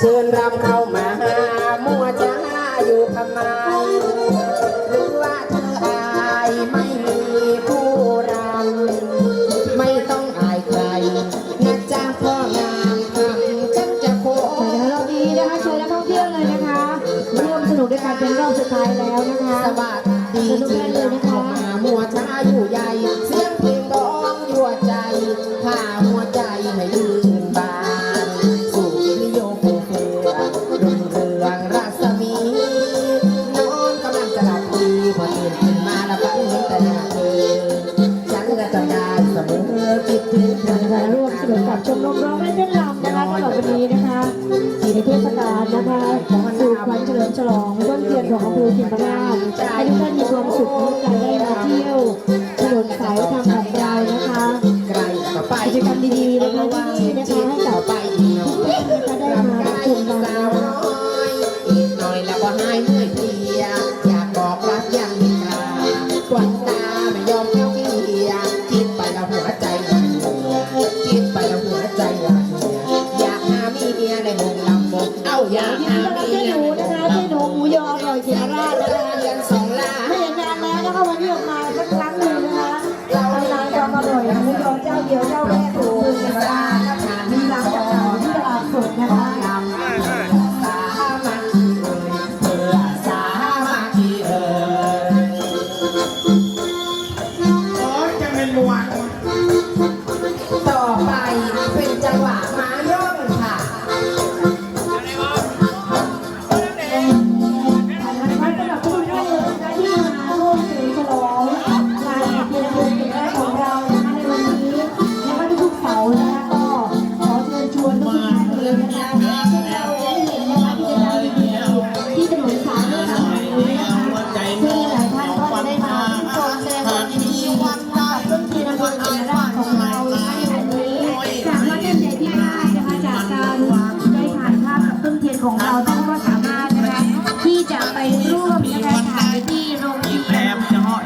เชิญรำเข้ามามัวจ้าอยู่ทำไมหรือว่าเธออายไม่มีผู้รำไม่ต้องอายใครนะจ้าพ่องามทำฉันจะโครอบนี้นะคะเชิญนักท่องเที่ยวเลยนะคะ ร่วมสนุกด้วยกันเป็นรอบสุดท้ายแล้วนะคะสวัสดี ทศกาลนะคะสู่วันเฉลิมฉลองต้นเทียนของอำเภอเชียงราชให้ทุกท่านมีความสุขร่วมกัน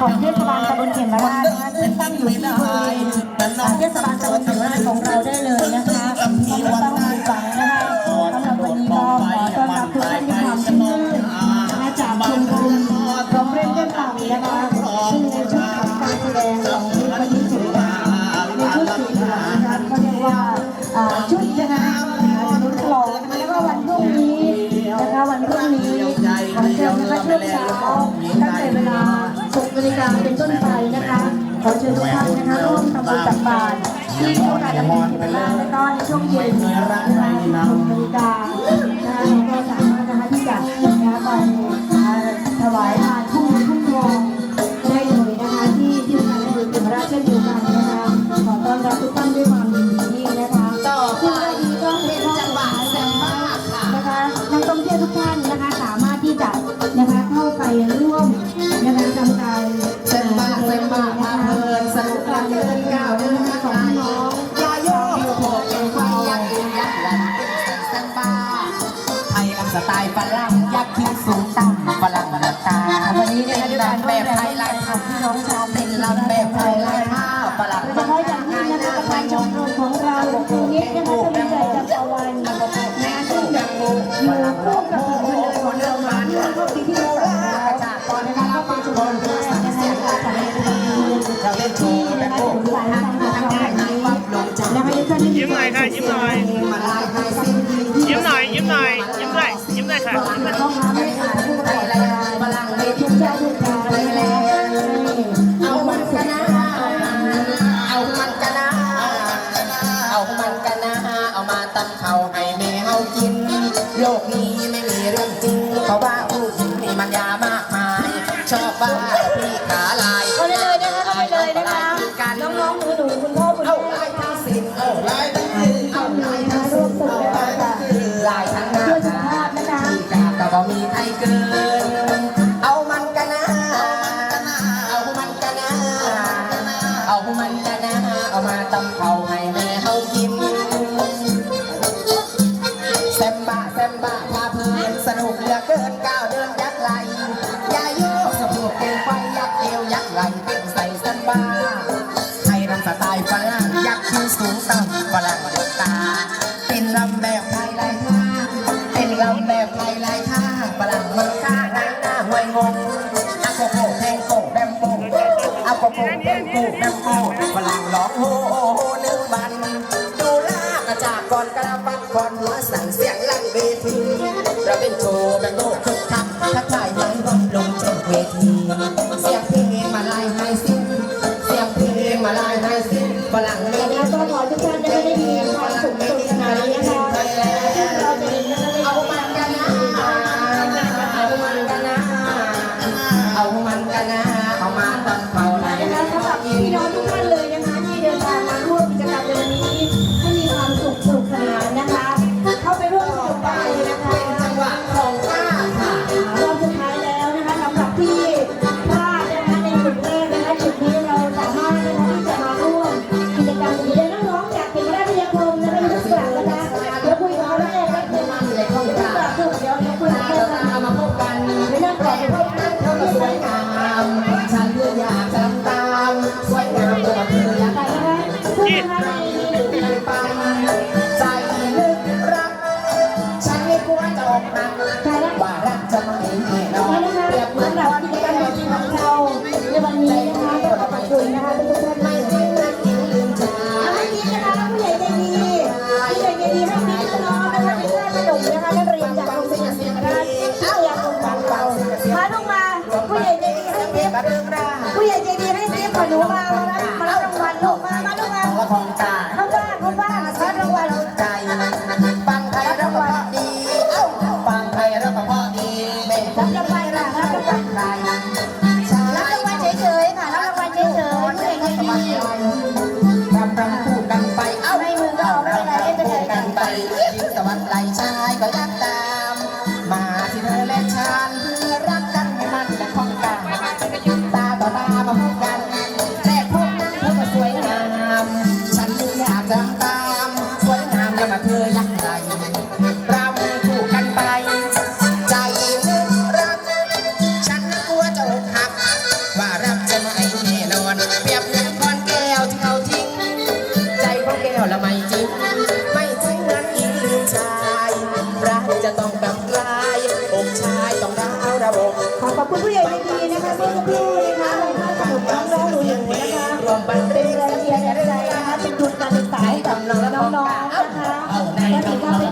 ของเทศบาลตำบลเข็มราชนะคะซึ่ตั้งอยู่ที่บริเวณเทศบาลตำบลเข็มราชของเราได้เลยนะคะไม่ต้องผิดหวังนะคะสำหรับวันนี้ก็ขอต้อนรับทุกท่านด้วยความชื่นมื่นนะจากคุณคุณโงเรียนเล่นเก่านะคะชื่อ ริการเป็นต้นไปนะคะ ขอเชิญทุกท่านนะคะร่วมทำบุญตักบาตรที่โครงการอันดับที่ล่าและก็ในช่วงเย็นเวลาหกนาฬิกานะคะก็สามารถนะคะที่จะนะคะไปถวายทานทุ่งทุ่งทองได้เลยนะคะที่ที่ทางอำเอเตรราชเช่นเดียวกัน ยิ้มหน่อยค่ะยิ้มหน่อยยิ้มหน่อยยิ้มหน่อยยิ้มด้วยยิ้มด้วยค่ะเอามันกันนะเอามันกันนะเอามันกันนเขา light 他他 มาแล้วมาแวางรู้มามาลูกมาก็คงจเขาบ้าเขาบ้านมาซัดรางวัลใจฟังใครรับประพอดีฟังใครรับประพอดีเป็นคนจะรัรับประพอดี บันเป็นแรงเชียร์แรงใจนะคะเป็นทุนการศึายกับน้องๆนะคะและถือว่าเป็น